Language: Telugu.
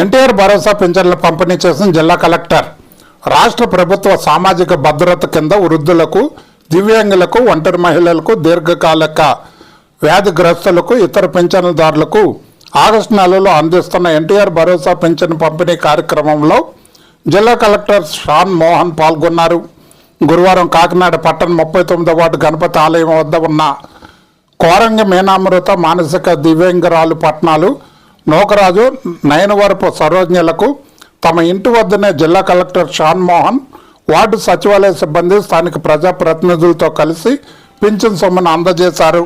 ఎన్టీఆర్ భరోసా పింఛన్ల పంపిణీ చేసిన జిల్లా కలెక్టర్ రాష్ట్ర ప్రభుత్వ సామాజిక భద్రత కింద వృద్ధులకు దివ్యాంగులకు ఒంటరి మహిళలకు దీర్ఘకాలిక వ్యాధిగ్రస్తులకు ఇతర పింఛనుదారులకు ఆగస్టు నెలలో అందిస్తున్న ఎన్టీఆర్ భరోసా పింఛన్ పంపిణీ కార్యక్రమంలో జిల్లా కలెక్టర్ షాన్ మోహన్ పాల్గొన్నారు. గురువారం కాకినాడ పట్టణ ముప్పై తొమ్మిదో వార్డు గణపతి ఆలయం వద్ద ఉన్న కోరంగ మీనామృత మానసిక దివ్యాంగరాలు పట్నాలు నోకరాజు నయనవరపు సరోజ్ఞలకు తమ ఇంటి వద్దనే జిల్లా కలెక్టర్ షాన్ మోహన్ వార్డు సచివాలయ సిబ్బంది స్థానిక ప్రజాప్రతినిధులతో కలిసి పింఛన్ సొమ్మును అందజేశారు.